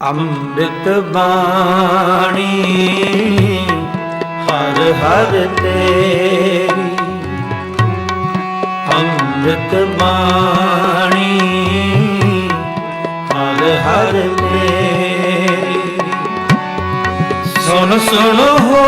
ਅੰਮ੍ਰਿਤ ਬਾਣੀ ਹਰ ਹਰ ਤੇਰੀ। ਅੰਮ੍ਰਿਤ ਬਾਣੀ ਹਰ ਹਰ ਤੇਰੀ। ਸੁਣ ਸੁਣ ਹੋ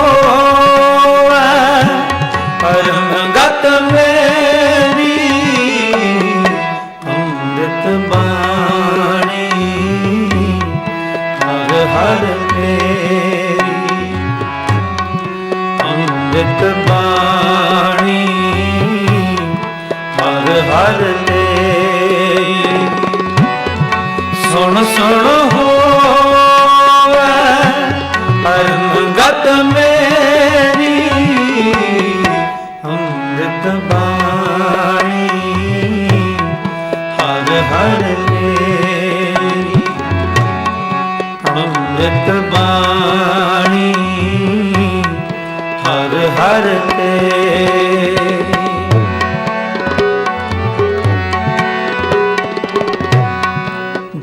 ਸੁਣ ਸੁਣ ਹੋਵੇ ਪਰਮ ਮੇਰੀ ਅੰਮ੍ਰਿਤ ਬਾਣੀ, ਹਰ ਹਰ ਤੇਰੀ ਅੰਮ੍ਰਿਤ ਬਾਣੀ, ਹਰ ਹਰ ਤੇਰੀ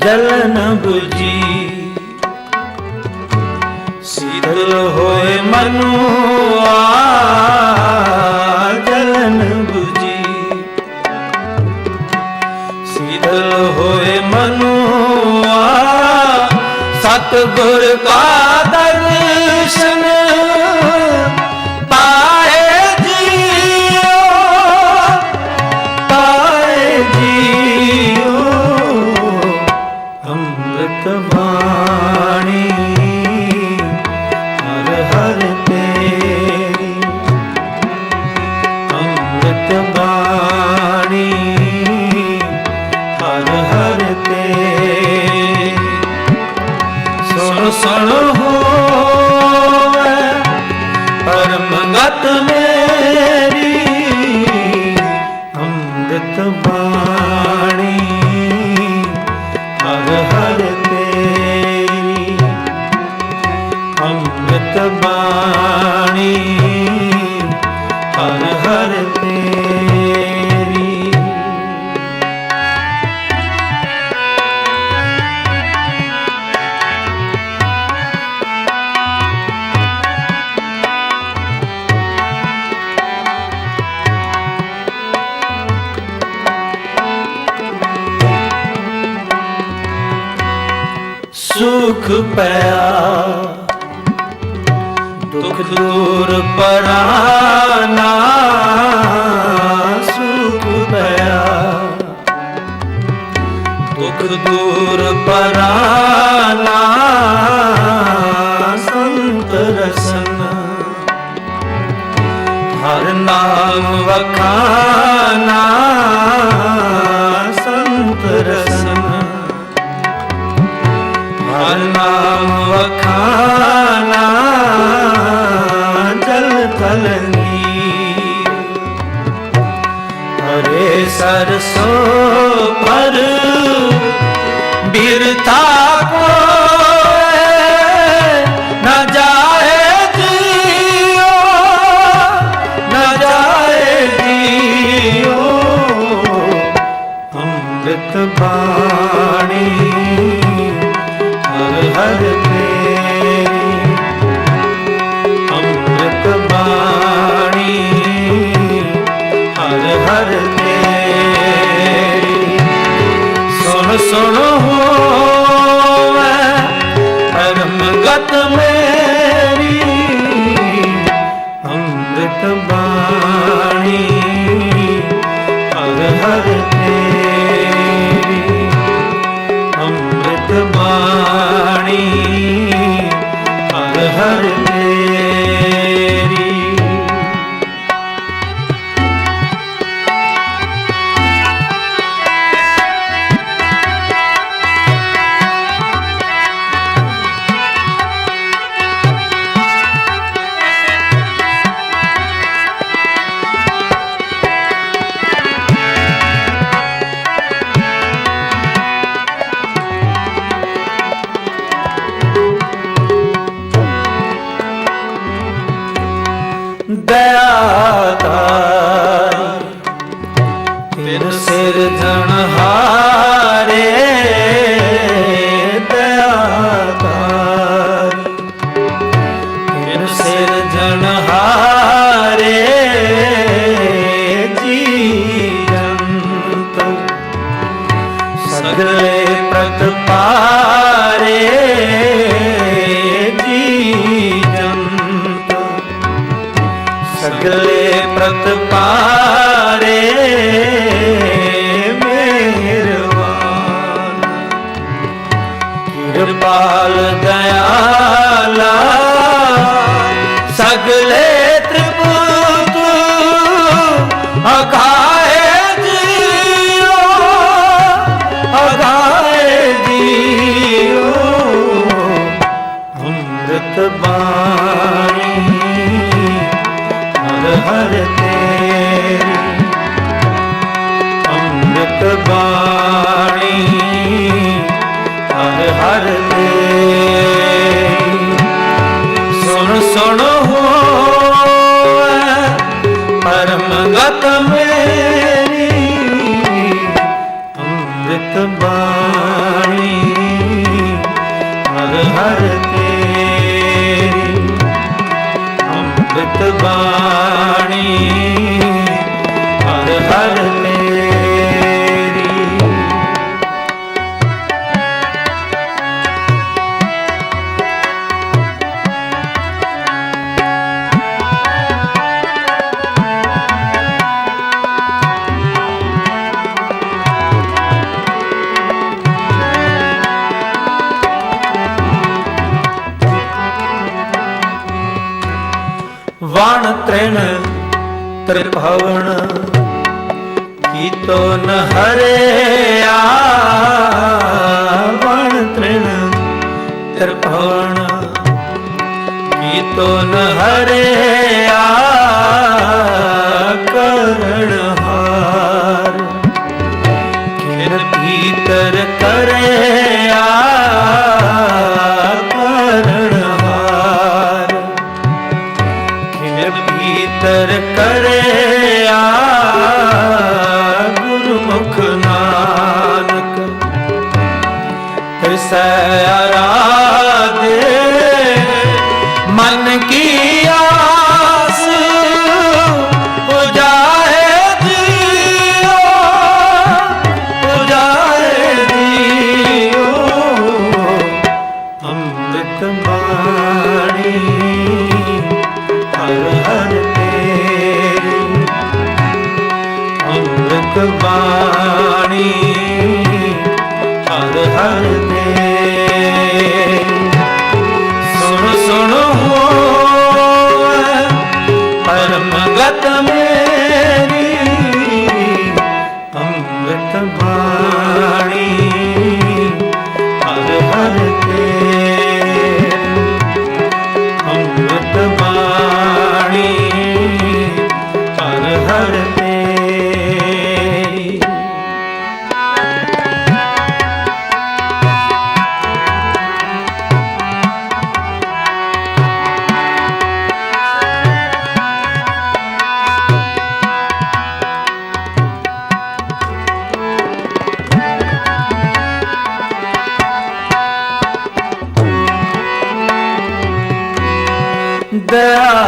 ਜਲਨ 부ਜੀ ਸੀਤਲ ਹੋਏ ਮਨੁਆ ਜਲਨ 부ਜੀ ਸੀਤਲ ਹੋਏ ਮਨੁਆ ਸਤ ਗੁਰ ਕਾ ਦਰਸ਼ਨ ਸੁਖ ਪਿਆ। ਦੁਖ ਦੂਰ ਪਰਾਨਾ ਸੁਖ ਪਿਆ। ਦੁੱਖ ਦੂਰ ਪਰਾਨਾ ਸੰਤ ਰਸਨ। ਹਰ ਨਾਮ ਵਖਾਨਾ ਅੰਮ੍ਰਿਤ ਜਗਤ ਪਾਰੇ ਮਿਹਰਵਾਨ ਕਿਰਪਾਲ ਦਇਆਲਾ ਅੰਮ੍ਰਿਤ ਬਾਣੀ ત્રણ ત્રિભવણ કીતો ન હરે આવણ ત્રણ ત્રિભવણ કીતો ન હરે આ ਨਦਰ ਕਰਿਆ ਗੁਰਮੁਖ ਨਾਨਕ। ਤਿਸੈ तमे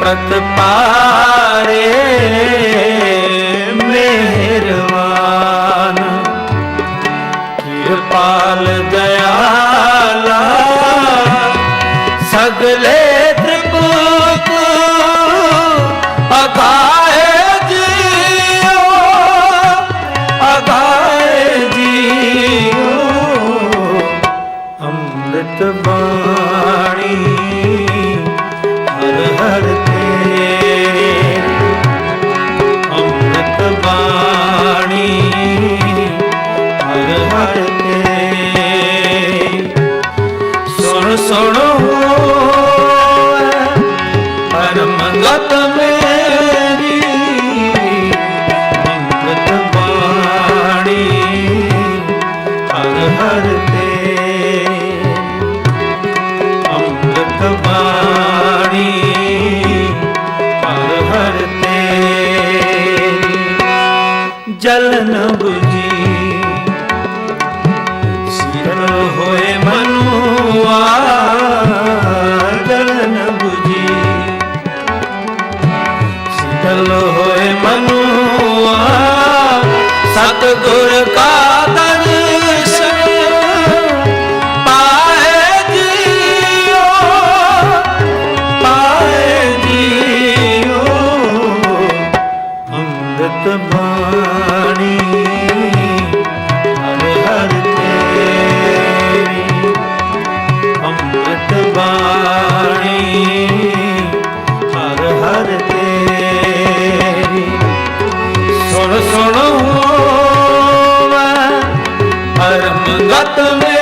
ਪ੍ਰਤਪਾਰੇ ਬਾਣੀ ਜਲਨ 부ਜੀ। ਹੋਏ ਮਨੁਆ ਜਲਨ 부ਜੀ। ਹੋਏ ਮਨੁਆ ਸਤ ਕਾ ਗਤ ਮੇਰੀ